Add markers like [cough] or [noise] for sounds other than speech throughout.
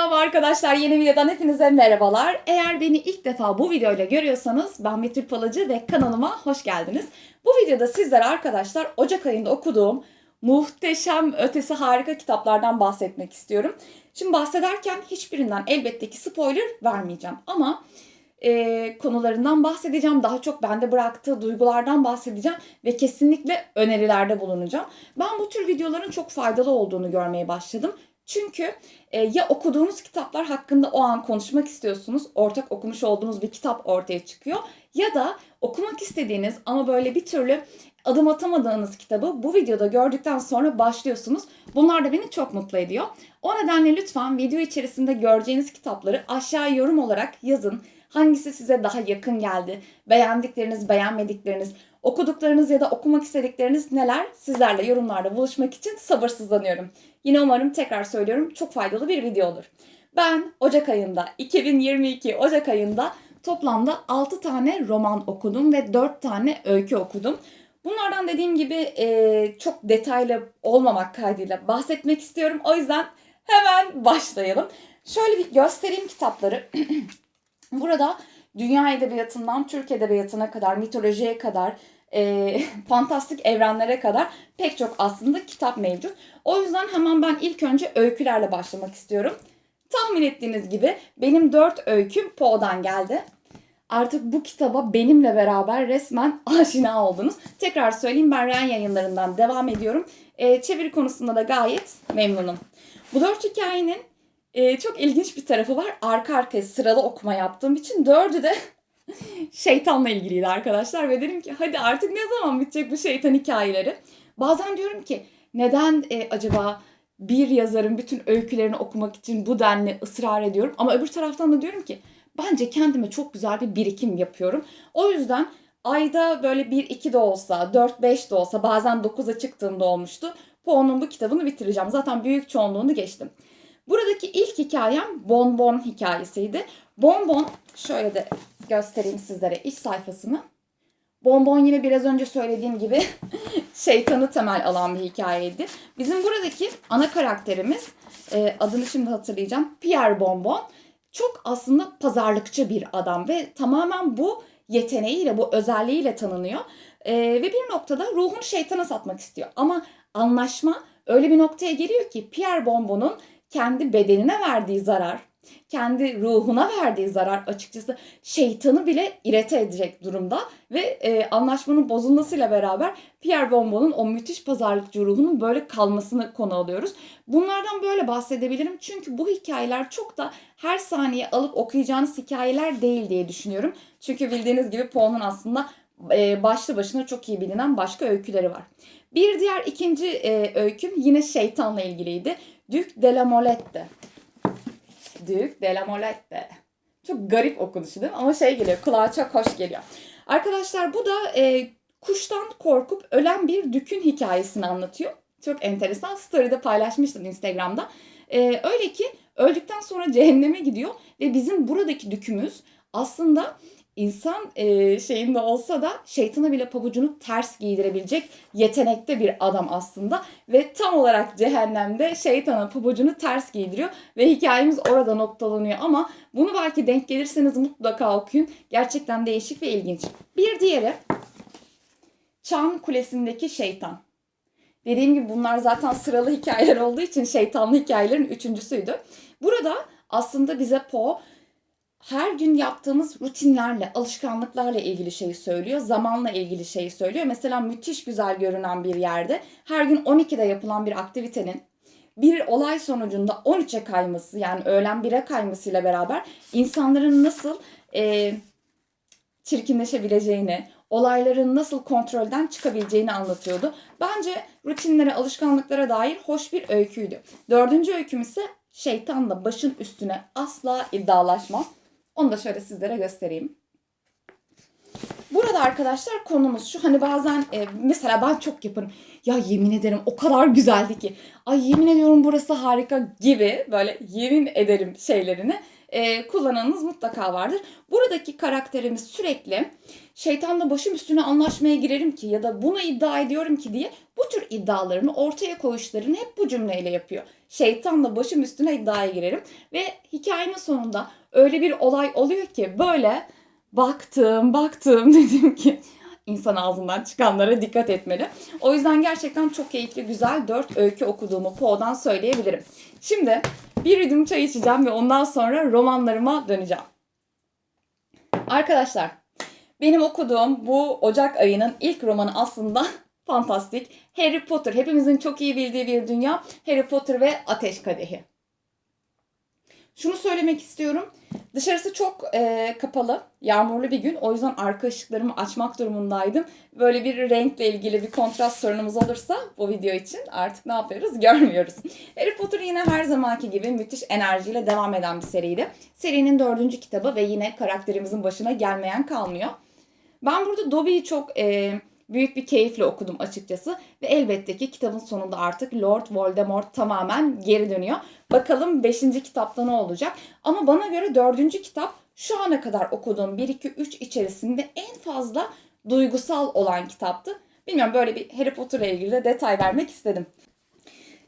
Selam arkadaşlar. Yeni videodan hepinize merhabalar. Eğer beni ilk defa bu videoyla görüyorsanız ben Betül Palacı ve kanalıma hoş geldiniz. Bu videoda sizlere arkadaşlar Ocak ayında okuduğum muhteşem ötesi harika kitaplardan bahsetmek istiyorum. Şimdi bahsederken hiçbirinden elbette ki spoiler vermeyeceğim ama e, konularından bahsedeceğim. Daha çok bende bıraktığı duygulardan bahsedeceğim ve kesinlikle önerilerde bulunacağım. Ben bu tür videoların çok faydalı olduğunu görmeye başladım. Çünkü e, ya okuduğunuz kitaplar hakkında o an konuşmak istiyorsunuz, ortak okumuş olduğunuz bir kitap ortaya çıkıyor ya da okumak istediğiniz ama böyle bir türlü adım atamadığınız kitabı bu videoda gördükten sonra başlıyorsunuz. Bunlar da beni çok mutlu ediyor. O nedenle lütfen video içerisinde göreceğiniz kitapları aşağı yorum olarak yazın. Hangisi size daha yakın geldi? Beğendikleriniz, beğenmedikleriniz, okuduklarınız ya da okumak istedikleriniz neler? Sizlerle yorumlarda buluşmak için sabırsızlanıyorum. Yine umarım tekrar söylüyorum çok faydalı bir video olur. Ben Ocak ayında, 2022 Ocak ayında toplamda 6 tane roman okudum ve 4 tane öykü okudum. Bunlardan dediğim gibi e, çok detaylı olmamak kaydıyla bahsetmek istiyorum. O yüzden hemen başlayalım. Şöyle bir göstereyim kitapları. [clears throat] Burada dünya edebiyatından Türk edebiyatına kadar, mitolojiye kadar, e, [laughs] fantastik evrenlere kadar pek çok aslında kitap mevcut. O yüzden hemen ben ilk önce öykülerle başlamak istiyorum. Tahmin ettiğiniz gibi benim dört öyküm Poe'dan geldi. Artık bu kitaba benimle beraber resmen [laughs] aşina oldunuz. Tekrar söyleyeyim ben Ren yayınlarından devam ediyorum. E, çeviri konusunda da gayet memnunum. Bu dört hikayenin e, çok ilginç bir tarafı var. Arka arkaya sıralı okuma yaptığım için dördü de [laughs] şeytanla ilgiliydi arkadaşlar. Ve dedim ki hadi artık ne zaman bitecek bu şeytan hikayeleri. Bazen diyorum ki neden e, acaba bir yazarın bütün öykülerini okumak için bu denli ısrar ediyorum. Ama öbür taraftan da diyorum ki bence kendime çok güzel bir birikim yapıyorum. O yüzden ayda böyle 1-2 de olsa, 4-5 de olsa bazen 9'a çıktığımda olmuştu. Poe'nun bu kitabını bitireceğim. Zaten büyük çoğunluğunu geçtim. Buradaki ilk hikayem Bonbon hikayesiydi. Bonbon şöyle de göstereyim sizlere iç sayfasını. Bonbon yine biraz önce söylediğim gibi [laughs] şeytanı temel alan bir hikayeydi. Bizim buradaki ana karakterimiz e, adını şimdi hatırlayacağım. Pierre Bonbon. Çok aslında pazarlıkçı bir adam ve tamamen bu yeteneğiyle, bu özelliğiyle tanınıyor. E, ve bir noktada ruhunu şeytana satmak istiyor. Ama anlaşma öyle bir noktaya geliyor ki Pierre Bonbon'un kendi bedenine verdiği zarar, kendi ruhuna verdiği zarar açıkçası şeytanı bile irite edecek durumda ve e, anlaşmanın bozulmasıyla beraber Pierre Bonbon'un o müthiş pazarlıkçı ruhunun böyle kalmasını konu alıyoruz. Bunlardan böyle bahsedebilirim çünkü bu hikayeler çok da her saniye alıp okuyacağınız hikayeler değil diye düşünüyorum. Çünkü bildiğiniz gibi Poe'nun aslında e, başlı başına çok iyi bilinen başka öyküleri var. Bir diğer ikinci e, öyküm yine şeytanla ilgiliydi. Duc de la Molette. Duc de la Molette. Çok garip okunuşu değil mi? Ama şey geliyor, kulağa çok hoş geliyor. Arkadaşlar bu da e, kuştan korkup ölen bir dükün hikayesini anlatıyor. Çok enteresan. Story'de paylaşmıştım Instagram'da. E, öyle ki öldükten sonra cehenneme gidiyor ve bizim buradaki dükümüz aslında insan e, şeyinde olsa da şeytana bile pabucunu ters giydirebilecek yetenekte bir adam aslında. Ve tam olarak cehennemde şeytana pabucunu ters giydiriyor ve hikayemiz orada noktalanıyor. Ama bunu belki denk gelirseniz mutlaka okuyun. Gerçekten değişik ve ilginç. Bir diğeri Çan Kulesi'ndeki şeytan. Dediğim gibi bunlar zaten sıralı hikayeler olduğu için şeytanlı hikayelerin üçüncüsüydü. Burada aslında bize Poe her gün yaptığımız rutinlerle, alışkanlıklarla ilgili şeyi söylüyor. Zamanla ilgili şeyi söylüyor. Mesela müthiş güzel görünen bir yerde her gün 12'de yapılan bir aktivitenin bir olay sonucunda 13'e kayması yani öğlen 1'e kaymasıyla beraber insanların nasıl e, çirkinleşebileceğini, olayların nasıl kontrolden çıkabileceğini anlatıyordu. Bence rutinlere, alışkanlıklara dair hoş bir öyküydü. Dördüncü öyküm ise şeytanla başın üstüne asla iddialaşma. Onu da şöyle sizlere göstereyim. Burada arkadaşlar konumuz şu hani bazen e, mesela ben çok yaparım. Ya yemin ederim o kadar güzeldi ki. Ay yemin ediyorum burası harika gibi böyle yemin ederim şeylerini e, kullananınız mutlaka vardır. Buradaki karakterimiz sürekli şeytanla başım üstüne anlaşmaya girerim ki ya da bunu iddia ediyorum ki diye bu tür iddialarını ortaya koyuşlarını hep bu cümleyle yapıyor. Şeytanla başım üstüne iddiaya girerim ve hikayenin sonunda öyle bir olay oluyor ki böyle baktım baktım [laughs] dedim ki insan ağzından çıkanlara dikkat etmeli. O yüzden gerçekten çok keyifli, güzel 4 öykü okuduğumu Poe'dan söyleyebilirim. Şimdi bir yudum çay içeceğim ve ondan sonra romanlarıma döneceğim. Arkadaşlar, benim okuduğum bu Ocak ayının ilk romanı aslında [laughs] fantastik. Harry Potter, hepimizin çok iyi bildiği bir dünya. Harry Potter ve Ateş Kadehi. Şunu söylemek istiyorum. Dışarısı çok e, kapalı, yağmurlu bir gün. O yüzden arka ışıklarımı açmak durumundaydım. Böyle bir renkle ilgili bir kontrast sorunumuz olursa bu video için artık ne yapıyoruz [laughs] görmüyoruz. Harry Potter yine her zamanki gibi müthiş enerjiyle devam eden bir seriydi. Serinin dördüncü kitabı ve yine karakterimizin başına gelmeyen kalmıyor. Ben burada Dobby'yi çok e, büyük bir keyifle okudum açıkçası. Ve elbette ki kitabın sonunda artık Lord Voldemort tamamen geri dönüyor. Bakalım 5. kitapta ne olacak? Ama bana göre 4. kitap şu ana kadar okuduğum 1, 2, 3 içerisinde en fazla duygusal olan kitaptı. Bilmiyorum böyle bir Harry Potter ile ilgili de detay vermek istedim.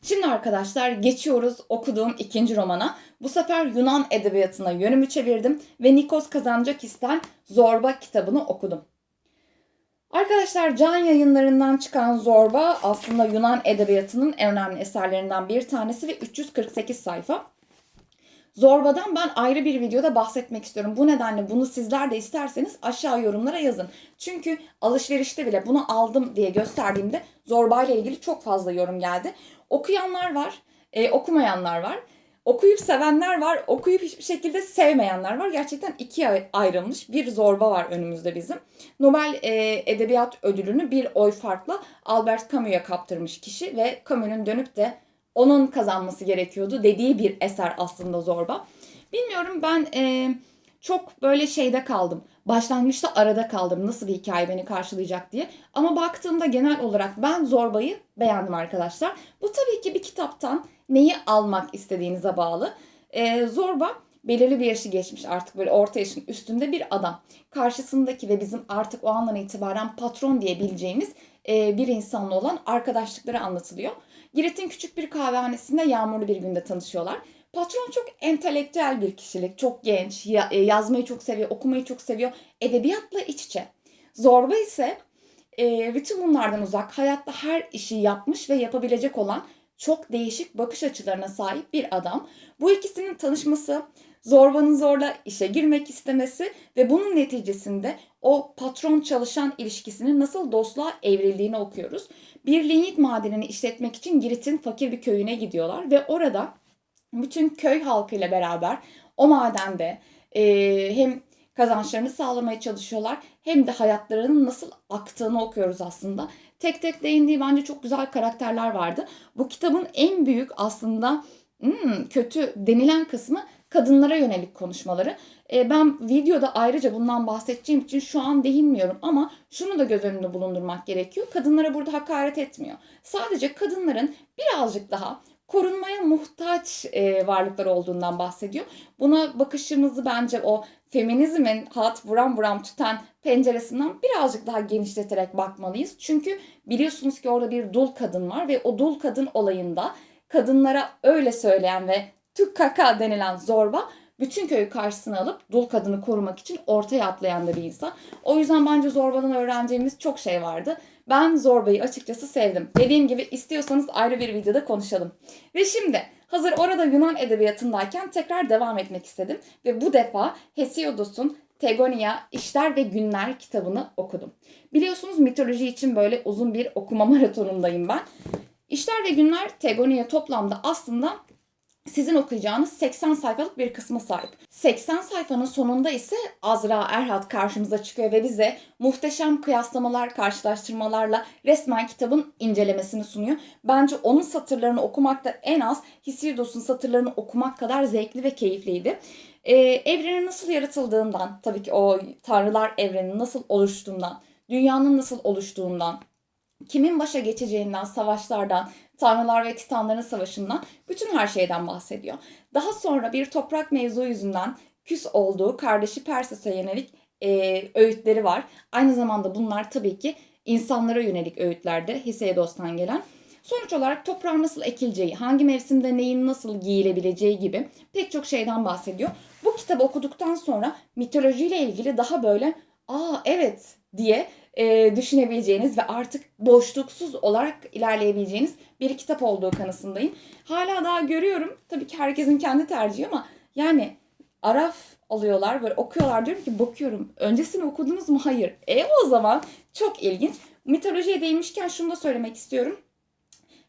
Şimdi arkadaşlar geçiyoruz okuduğum ikinci romana. Bu sefer Yunan edebiyatına yönümü çevirdim ve Nikos Kazantzakis'ten Zorba kitabını okudum. Arkadaşlar Can yayınlarından çıkan Zorba aslında Yunan edebiyatının en önemli eserlerinden bir tanesi ve 348 sayfa. Zorba'dan ben ayrı bir videoda bahsetmek istiyorum. Bu nedenle bunu sizler de isterseniz aşağı yorumlara yazın. Çünkü alışverişte bile bunu aldım diye gösterdiğimde Zorba ile ilgili çok fazla yorum geldi. Okuyanlar var, e, okumayanlar var. Okuyup sevenler var, okuyup hiçbir şekilde sevmeyenler var. Gerçekten ikiye ayrılmış bir zorba var önümüzde bizim. Nobel e, Edebiyat Ödülünü bir oy farkla Albert Camus'a kaptırmış kişi ve Camus'un dönüp de onun kazanması gerekiyordu dediği bir eser aslında zorba. Bilmiyorum ben e, çok böyle şeyde kaldım. Başlangıçta arada kaldım nasıl bir hikaye beni karşılayacak diye. Ama baktığımda genel olarak ben Zorba'yı beğendim arkadaşlar. Bu tabii ki bir kitaptan neyi almak istediğinize bağlı. Ee, Zorba belirli bir yaşı geçmiş artık böyle orta yaşın üstünde bir adam. Karşısındaki ve bizim artık o andan itibaren patron diyebileceğimiz e, bir insanla olan arkadaşlıkları anlatılıyor. Girit'in küçük bir kahvehanesinde yağmurlu bir günde tanışıyorlar. Patron çok entelektüel bir kişilik, çok genç, ya, e, yazmayı çok seviyor, okumayı çok seviyor, edebiyatla iç içe. Zorba ise e, bütün bunlardan uzak, hayatta her işi yapmış ve yapabilecek olan çok değişik bakış açılarına sahip bir adam. Bu ikisinin tanışması, Zorba'nın zorla işe girmek istemesi ve bunun neticesinde o patron çalışan ilişkisinin nasıl dostluğa evrildiğini okuyoruz. Bir lignit madenini işletmek için Girit'in fakir bir köyüne gidiyorlar ve orada bütün köy halkıyla beraber o madende e, hem kazançlarını sağlamaya çalışıyorlar hem de hayatlarının nasıl aktığını okuyoruz aslında. Tek tek değindiği bence çok güzel karakterler vardı. Bu kitabın en büyük aslında hmm, kötü denilen kısmı kadınlara yönelik konuşmaları. E, ben videoda ayrıca bundan bahsedeceğim için şu an değinmiyorum ama şunu da göz önünde bulundurmak gerekiyor. Kadınlara burada hakaret etmiyor. Sadece kadınların birazcık daha korunmaya muhtaç e, varlıklar olduğundan bahsediyor. Buna bakışımızı bence o feminizmin hat buram buram tutan penceresinden birazcık daha genişleterek bakmalıyız. Çünkü biliyorsunuz ki orada bir dul kadın var ve o dul kadın olayında kadınlara öyle söyleyen ve tük kaka denilen zorba bütün köyü karşısına alıp dul kadını korumak için ortaya atlayan da bir insan. O yüzden bence Zorba'dan öğreneceğimiz çok şey vardı. Ben Zorba'yı açıkçası sevdim. Dediğim gibi istiyorsanız ayrı bir videoda konuşalım. Ve şimdi hazır orada Yunan edebiyatındayken tekrar devam etmek istedim. Ve bu defa Hesiodos'un Tegonia İşler ve Günler kitabını okudum. Biliyorsunuz mitoloji için böyle uzun bir okuma [laughs] maratonundayım ben. İşler ve Günler Tegonia toplamda aslında sizin okuyacağınız 80 sayfalık bir kısma sahip. 80 sayfanın sonunda ise Azra Erhat karşımıza çıkıyor ve bize muhteşem kıyaslamalar, karşılaştırmalarla resmen kitabın incelemesini sunuyor. Bence onun satırlarını okumak da en az Hisiodos'un satırlarını okumak kadar zevkli ve keyifliydi. Ee, evrenin nasıl yaratıldığından, tabii ki o tanrılar evrenin nasıl oluştuğundan, dünyanın nasıl oluştuğundan, kimin başa geçeceğinden, savaşlardan, tanrılar ve titanların savaşından, bütün her şeyden bahsediyor. Daha sonra bir toprak mevzu yüzünden küs olduğu kardeşi Perses'e yönelik e, öğütleri var. Aynı zamanda bunlar tabii ki insanlara yönelik öğütlerde Hesiodos'tan gelen. Sonuç olarak toprağın nasıl ekileceği, hangi mevsimde neyin nasıl giyilebileceği gibi pek çok şeyden bahsediyor. Bu kitabı okuduktan sonra mitolojiyle ilgili daha böyle aa evet diye e, düşünebileceğiniz ve artık boşluksuz olarak ilerleyebileceğiniz bir kitap olduğu kanısındayım. Hala daha görüyorum. Tabii ki herkesin kendi tercihi ama yani araf alıyorlar böyle okuyorlar diyorum ki bakıyorum. Öncesini okudunuz mu? Hayır. E o zaman çok ilginç. Mitolojiye değinmişken şunu da söylemek istiyorum.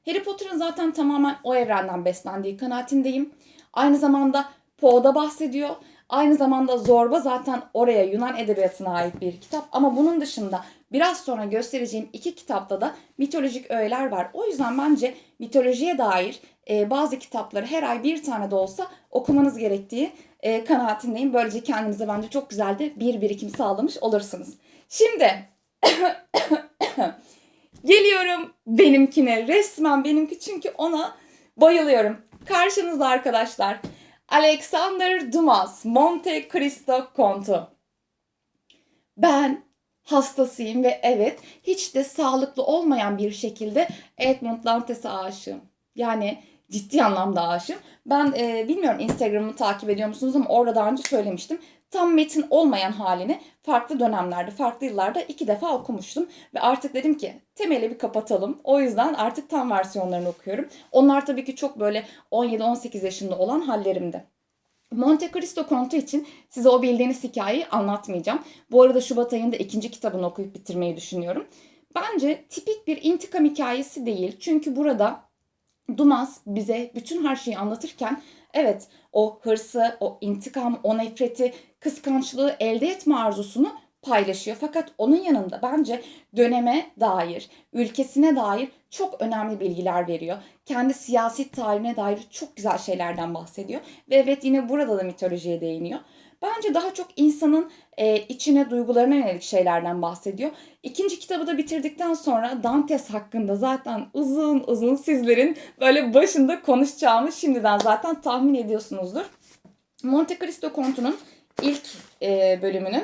Harry Potter'ın zaten tamamen o evrenden beslendiği kanaatindeyim. Aynı zamanda Poe'da bahsediyor. Aynı zamanda Zorba zaten oraya Yunan edebiyatına ait bir kitap. Ama bunun dışında biraz sonra göstereceğim iki kitapta da mitolojik öğeler var. O yüzden bence mitolojiye dair e, bazı kitapları her ay bir tane de olsa okumanız gerektiği e, kanaatindeyim. Böylece kendinize bence çok güzel de bir birikim sağlamış olursunuz. Şimdi [coughs] geliyorum benimkine. Resmen benimki çünkü ona bayılıyorum. Karşınızda arkadaşlar. Alexander Dumas, Monte Cristo Kontu. Ben hastasıyım ve evet hiç de sağlıklı olmayan bir şekilde Edmund Dantes'e aşığım. Yani ciddi anlamda aşığım. Ben e, bilmiyorum Instagram'ı takip ediyor musunuz ama orada daha önce söylemiştim. Tam metin olmayan halini farklı dönemlerde, farklı yıllarda iki defa okumuştum. Ve artık dedim ki temeli bir kapatalım. O yüzden artık tam versiyonlarını okuyorum. Onlar tabii ki çok böyle 17-18 yaşında olan hallerimde. Monte Cristo Kontu için size o bildiğiniz hikayeyi anlatmayacağım. Bu arada Şubat ayında ikinci kitabını okuyup bitirmeyi düşünüyorum. Bence tipik bir intikam hikayesi değil. Çünkü burada Dumas bize bütün her şeyi anlatırken evet o hırsı, o intikam, o nefreti, kıskançlığı elde etme arzusunu paylaşıyor. Fakat onun yanında bence döneme dair, ülkesine dair çok önemli bilgiler veriyor. Kendi siyasi tarihine dair çok güzel şeylerden bahsediyor. Ve evet yine burada da mitolojiye değiniyor. Bence daha çok insanın e, içine, duygularına yönelik şeylerden bahsediyor. İkinci kitabı da bitirdikten sonra Dantes hakkında zaten uzun uzun sizlerin böyle başında konuşacağımı şimdiden zaten tahmin ediyorsunuzdur. Monte Cristo Kontu'nun ilk e, bölümünün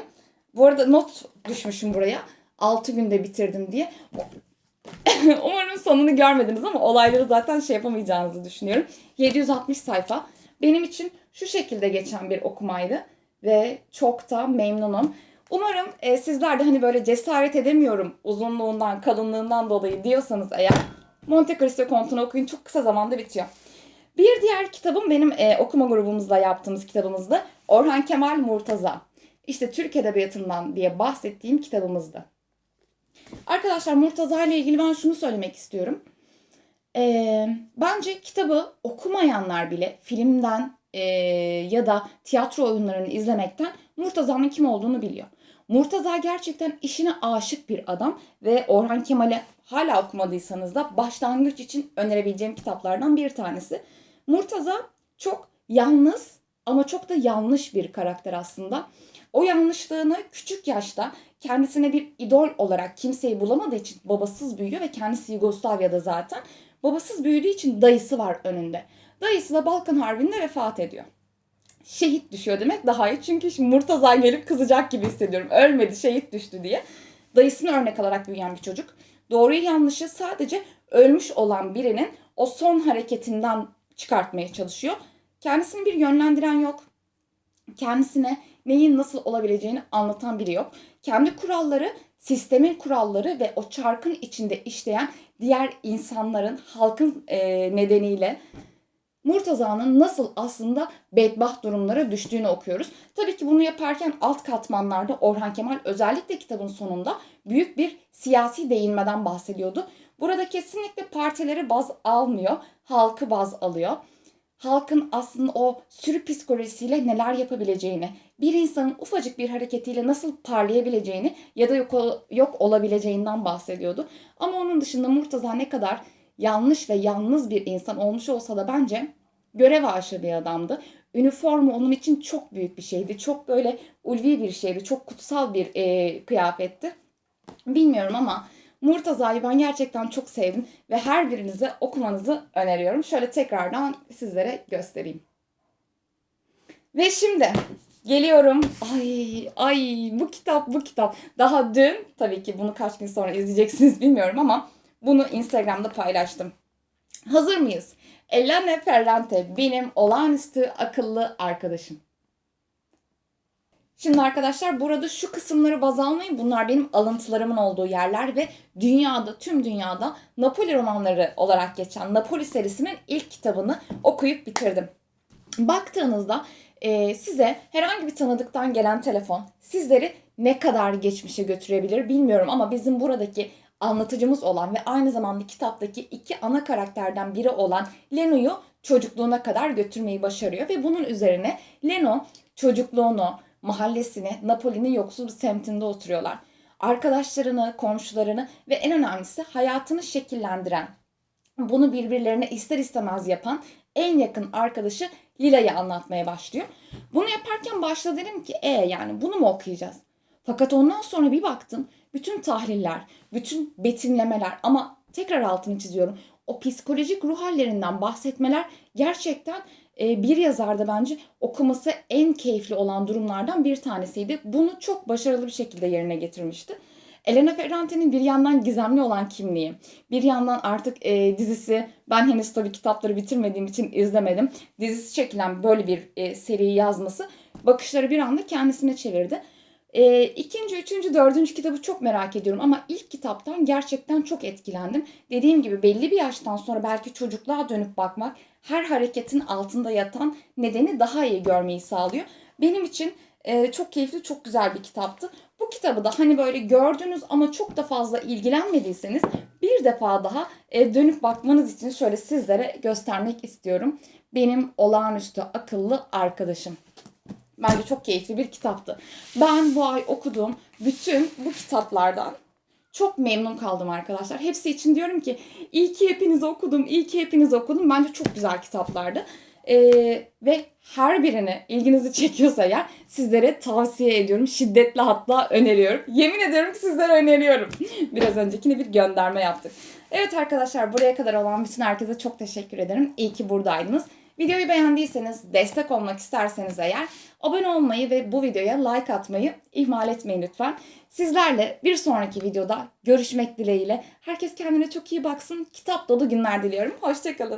bu arada not düşmüşüm buraya. 6 günde bitirdim diye. [laughs] Umarım sonunu görmediniz ama olayları zaten şey yapamayacağınızı düşünüyorum. 760 sayfa. Benim için şu şekilde geçen bir okumaydı ve çok da memnunum. Umarım e, sizler de hani böyle cesaret edemiyorum uzunluğundan, kalınlığından dolayı diyorsanız eğer Monte Cristo Kontu'nu okuyun çok kısa zamanda bitiyor. Bir diğer kitabım benim e, okuma grubumuzla yaptığımız kitabımızdı. Orhan Kemal Murtaza. İşte Türk Edebiyatı'ndan diye bahsettiğim kitabımızdı. Arkadaşlar Murtaza ile ilgili ben şunu söylemek istiyorum. Ee, bence kitabı okumayanlar bile filmden e, ya da tiyatro oyunlarını izlemekten Murtaza'nın kim olduğunu biliyor. Murtaza gerçekten işine aşık bir adam ve Orhan Kemal'i hala okumadıysanız da başlangıç için önerebileceğim kitaplardan bir tanesi. Murtaza çok yalnız ama çok da yanlış bir karakter aslında. O yanlışlığını küçük yaşta kendisine bir idol olarak kimseyi bulamadığı için babasız büyüyor ve kendisi Yugoslavya'da zaten. Babasız büyüdüğü için dayısı var önünde. Dayısı da Balkan Harbi'nde vefat ediyor. Şehit düşüyor demek daha iyi. Çünkü şimdi Murtaza gelip kızacak gibi hissediyorum. Ölmedi şehit düştü diye. Dayısını örnek alarak büyüyen bir çocuk. Doğruyu yanlışı sadece ölmüş olan birinin o son hareketinden çıkartmaya çalışıyor. Kendisini bir yönlendiren yok. Kendisine neyin nasıl olabileceğini anlatan biri yok. Kendi kuralları, sistemin kuralları ve o çarkın içinde işleyen diğer insanların, halkın e, nedeniyle Murtaza'nın nasıl aslında bedbaht durumlara düştüğünü okuyoruz. Tabii ki bunu yaparken alt katmanlarda Orhan Kemal özellikle kitabın sonunda büyük bir siyasi değinmeden bahsediyordu. Burada kesinlikle partileri baz almıyor, halkı baz alıyor. Halkın aslında o sürü psikolojisiyle neler yapabileceğini, bir insanın ufacık bir hareketiyle nasıl parlayabileceğini ya da yok, yok olabileceğinden bahsediyordu. Ama onun dışında Murtaza ne kadar yanlış ve yalnız bir insan olmuş olsa da bence görev aşığı bir adamdı. Üniforma onun için çok büyük bir şeydi. Çok böyle ulvi bir şeydi. Çok kutsal bir e, kıyafetti. Bilmiyorum ama Murtaza'yı ben gerçekten çok sevdim ve her birinize okumanızı öneriyorum. Şöyle tekrardan sizlere göstereyim. Ve şimdi geliyorum. Ay ay bu kitap bu kitap. Daha dün tabii ki bunu kaç gün sonra izleyeceksiniz [laughs] bilmiyorum ama bunu Instagram'da paylaştım. Hazır mıyız? Elena Ferrante benim olağanüstü akıllı arkadaşım. Şimdi arkadaşlar burada şu kısımları baz almayın. Bunlar benim alıntılarımın olduğu yerler ve dünyada, tüm dünyada Napoli romanları olarak geçen Napoli serisinin ilk kitabını okuyup bitirdim. Baktığınızda e, size herhangi bir tanıdıktan gelen telefon sizleri ne kadar geçmişe götürebilir bilmiyorum ama bizim buradaki anlatıcımız olan ve aynı zamanda kitaptaki iki ana karakterden biri olan Leno'yu çocukluğuna kadar götürmeyi başarıyor ve bunun üzerine Leno çocukluğunu, mahallesini, Napoli'nin yoksul bir semtinde oturuyorlar. Arkadaşlarını, komşularını ve en önemlisi hayatını şekillendiren, bunu birbirlerine ister istemez yapan en yakın arkadaşı Lila'yı anlatmaya başlıyor. Bunu yaparken başta dedim ki e yani bunu mu okuyacağız? Fakat ondan sonra bir baktım bütün tahliller, bütün betimlemeler ama tekrar altını çiziyorum. O psikolojik ruh hallerinden bahsetmeler gerçekten bir yazarda bence okuması en keyifli olan durumlardan bir tanesiydi. Bunu çok başarılı bir şekilde yerine getirmişti. Elena Ferrante'nin bir yandan gizemli olan kimliği, bir yandan artık e, dizisi, ben henüz tabii kitapları bitirmediğim için izlemedim. Dizisi çekilen böyle bir e, seriyi yazması bakışları bir anda kendisine çevirdi. E, ikinci, üçüncü, dördüncü kitabı çok merak ediyorum ama ilk kitaptan gerçekten çok etkilendim. Dediğim gibi belli bir yaştan sonra belki çocukluğa dönüp bakmak her hareketin altında yatan nedeni daha iyi görmeyi sağlıyor. Benim için e, çok keyifli, çok güzel bir kitaptı. Bu kitabı da hani böyle gördünüz ama çok da fazla ilgilenmediyseniz bir defa daha e, dönüp bakmanız için şöyle sizlere göstermek istiyorum. Benim olağanüstü akıllı arkadaşım. Bence çok keyifli bir kitaptı. Ben bu ay okuduğum bütün bu kitaplardan çok memnun kaldım arkadaşlar. Hepsi için diyorum ki iyi ki hepinizi okudum, iyi ki hepinizi okudum. Bence çok güzel kitaplardı. Ee, ve her birini ilginizi çekiyorsa eğer sizlere tavsiye ediyorum. Şiddetle hatta öneriyorum. Yemin ediyorum ki sizlere öneriyorum. [laughs] Biraz öncekine bir gönderme yaptık. Evet arkadaşlar buraya kadar olan bütün herkese çok teşekkür ederim. İyi ki buradaydınız. Videoyu beğendiyseniz, destek olmak isterseniz eğer abone olmayı ve bu videoya like atmayı ihmal etmeyin lütfen. Sizlerle bir sonraki videoda görüşmek dileğiyle. Herkes kendine çok iyi baksın. Kitap dolu günler diliyorum. Hoşçakalın.